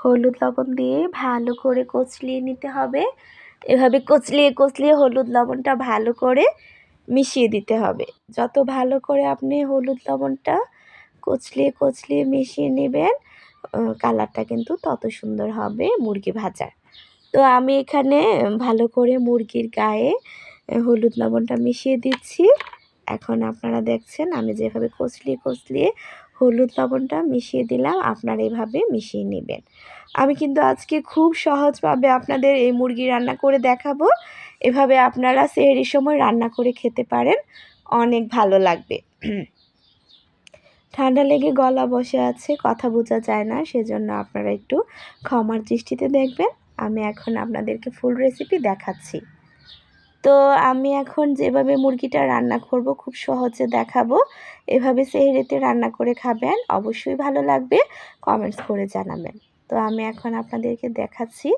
হলুদ লবণ দিয়ে ভালো করে কচলিয়ে নিতে হবে। এভাবে কচলিয়ে কচলিয়ে হলুদ লবণটা ভালো করে মিশিয়ে দিতে হবে। যত ভালো করে আপনি হলুদ লবণটা কচলিয়ে কচলিয়ে মিশিয়ে নেবেন কালারটা কিন্তু তত সুন্দর হবে মুরগি ভাজার। তো আমি এখানে ভালো করে মুরগির গায়ে হলুদ লবণটা মিশিয়ে দিচ্ছি। এখন আপনারা দেখছেন আমি যেভাবে কচলিয়ে কচলিয়ে হলুদ লবণটা মিশিয়ে দিলাম, আপনারা এভাবে মিশিয়ে নেবেন। আমি কিন্তু আজকে খুব সহজভাবে আপনাদের এই মুরগি রান্না করে দেখাবো। এভাবে আপনারা সেহরির সময় রান্না করে খেতে পারেন, অনেক ভালো লাগবে। ঠান্ডা লেগে গলা বসে আছে, কথা বোঝা যায় না, সেজন্য আপনারা একটু ক্ষমার দৃষ্টিতে দেখবেন। আমি এখন আপনাদেরকে ফুল রেসিপি দেখাচ্ছি। তো আমি এখন যেভাবে মুরগিটা রান্না করব খুব সহজে দেখাবো। এভাবে সেহেরিতে রান্না করে খাবেন, অবশ্যই ভালো লাগবে কমেন্টস করে জানাবেন। তো আমি এখন আপনাদেরকে দেখাচ্ছি।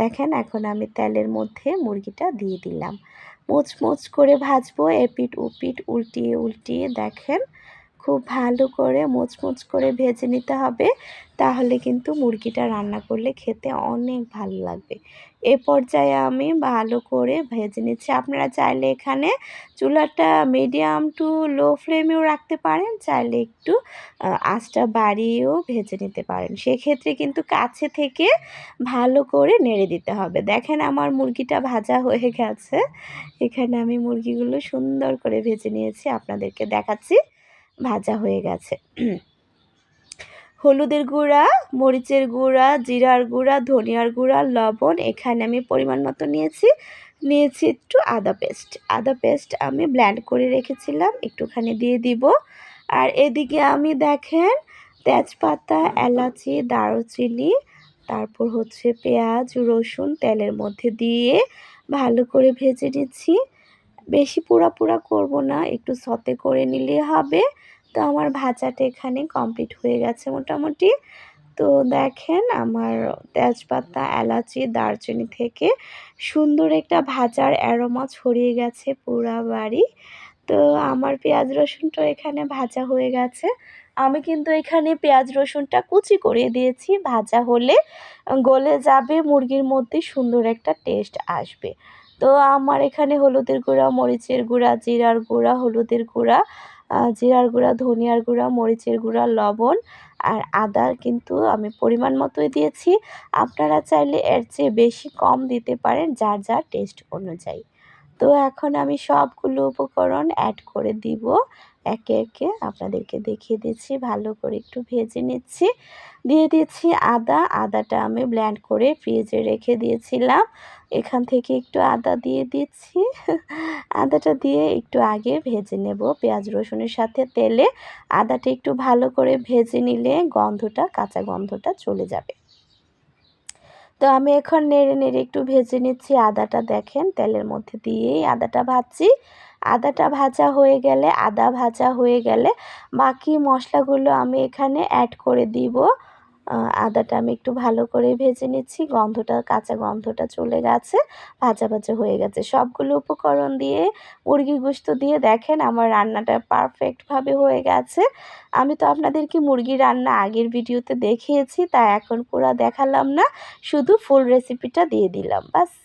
দেখেন এখন আমি তেলের মধ্যে মুরগিটা দিয়ে দিলাম। মুচমুচ করে ভাজবো এপিট উপিট উল্টিয়ে উল্টিয়ে দেখেন। খুব ভালো করে মুচমুচ করে ভেজে নিতে হবে। তাহলে কিন্তু মুরগিটা রান্না করলে খেতে অনেক ভালো লাগবে। এ পর্যায়ে আমি ভালো করে ভেজে নিচ্ছি। আপনারা চাইলে এখানে চুলাটা মিডিয়াম টু লো ফ্লেমেও রাখতে পারেন, চাইলে একটু আঁচটা বাড়িয়েও ভেজে নিতে পারেন। সেক্ষেত্রে কিন্তু কাছে থেকে ভালো করে নেড়ে দিতে হবে। দেখেন আমার মুরগিটা ভাজা হয়ে গেছে। এখানে আমি মুরগিগুলো সুন্দর করে ভেজে নিয়েছি। আপনাদেরকে দেখাচ্ছি। ভাজা হয়ে গেছে। হলুদের গুঁড়া, মরিচের গুঁড়া, জিরার গুঁড়া, ধনিয়ার গুঁড়া, লবণ, এখানে আমি পরিমাণ মতো নিয়েছি। নিয়েছি একটু আদা পেস্ট। আদা পেস্ট আমি ব্ল্যান্ড করে রেখেছিলাম, একটুখানি দিয়ে দিব। আর এদিকে আমি দেখেন, তেজপাতা, এলাচি, দারুচিনি, তারপর হচ্ছে পেঁয়াজ, রসুন তেলের মধ্যে দিয়ে ভালো করে ভেজে নিচ্ছি। বেশি পোড়া পোড়া করব না, একটু সতে করে নিলে হবে। তো আমার ভাজাটা এখানে কমপ্লিট হয়ে গেছে মোটামুটি। তো দেখেন আমার তেজপাতা, এলাচি, দারচিনি থেকে সুন্দর একটা ভাজার অ্যারোমা ছড়িয়ে গেছে পুরা বাড়ি। তো আমার পেঁয়াজ রসুনটা এখানে ভাজা হয়ে গেছে। আমি কিন্তু এখানে পেঁয়াজ রসুনটা কুচি করে দিয়েছি, ভাজা হলে গলে যাবে, মুরগির মধ্যে সুন্দর একটা টেস্ট আসবে। তো আমার এখানে হলুদের গুঁড়া, মরিচের গুঁড়া, জিরার গুঁড়া, হলুদের গুঁড়া জিরার গুঁড়া, ধনিয়ার গুঁড়া, মরিচের গুঁড়া, লবণ আর আদা কিন্তু আমি পরিমাণ মতোই দিয়েছি। আপনারা চাইলে এর চেয়ে বেশি কম দিতে পারেন যার যার টেস্ট অনুযায়ী। তো এখন আমি সবগুলো উপকরণ অ্যাড করে দিব। একে একে আপনাদেরকে দেখিয়ে দিচ্ছি, ভালো করে একটু ভেজে নিচ্ছি। দিয়ে দিচ্ছি আদা, আদাটা আমি ব্ল্যান্ড করে ফ্রিজে রেখে দিয়েছিলাম। এখান থেকে একটু আদা দিয়ে দিচ্ছি। আদাটা দিয়ে একটু আগে ভেজে নেব পেঁয়াজ, রসুনের সাথে তেলে। আদাটা একটু ভালো করে ভেজে নিলে গন্ধটা, কাঁচা গন্ধটা চলে যাবে। তো আমি এখন নেড়ে নেড়ে একটু ভেজে নিচ্ছি আদাটা দেখেন, তেলের মধ্যে দিয়েই আদাটা ভাজছি। আদাটা ভাজা হয়ে গেলে, আদা ভাজা হয়ে গেলে বাকি মশলাগুলো আমি এখানে অ্যাড করে দিব। আদাটা আমি একটু ভালো করে ভেজে নিচ্ছি। গন্ধটা, কাঁচা গন্ধটা চলে গেছে, ভাজা ভাজা হয়ে গেছে। সবগুলো উপকরণ দিয়ে মুরগি গোস্ত দিয়ে দেখেন আমার রান্নাটা পারফেক্টভাবে হয়ে গেছে। আমি তো আপনাদেরকে মুরগি রান্না আগের ভিডিওতে দেখিয়েছি তা এখন পুরো দেখালাম না। শুধু ফুল রেসিপিটা দিয়ে দিলাম, বাস।